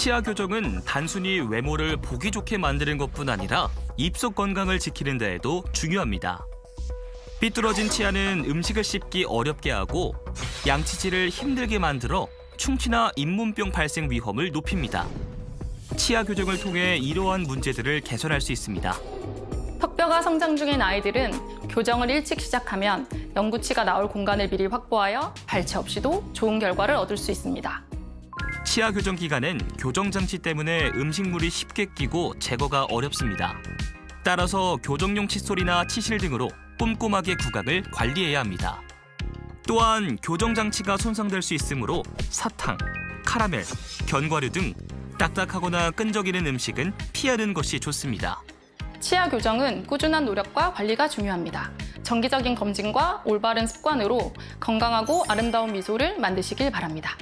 치아 교정은 단순히 외모를 보기 좋게 만드는 것뿐 아니라 입속 건강을 지키는 데에도 중요합니다. 삐뚤어진 치아는 음식을 씹기 어렵게 하고 양치질을 힘들게 만들어 충치나 잇몸병 발생 위험을 높입니다. 치아 교정을 통해 이러한 문제들을 개선할 수 있습니다. 턱뼈가 성장 중인 아이들은 교정을 일찍 시작하면 영구치가 나올 공간을 미리 확보하여 발치 없이도 좋은 결과를 얻을 수 있습니다. 치아 교정 기간엔 교정 장치 때문에 음식물이 쉽게 끼고 제거가 어렵습니다. 따라서 교정용 칫솔이나 치실 등으로 꼼꼼하게 구강을 관리해야 합니다. 또한 교정 장치가 손상될 수 있으므로 사탕, 카라멜, 견과류 등 딱딱하거나 끈적이는 음식은 피하는 것이 좋습니다. 치아 교정은 꾸준한 노력과 관리가 중요합니다. 정기적인 검진과 올바른 습관으로 건강하고 아름다운 미소를 만드시길 바랍니다.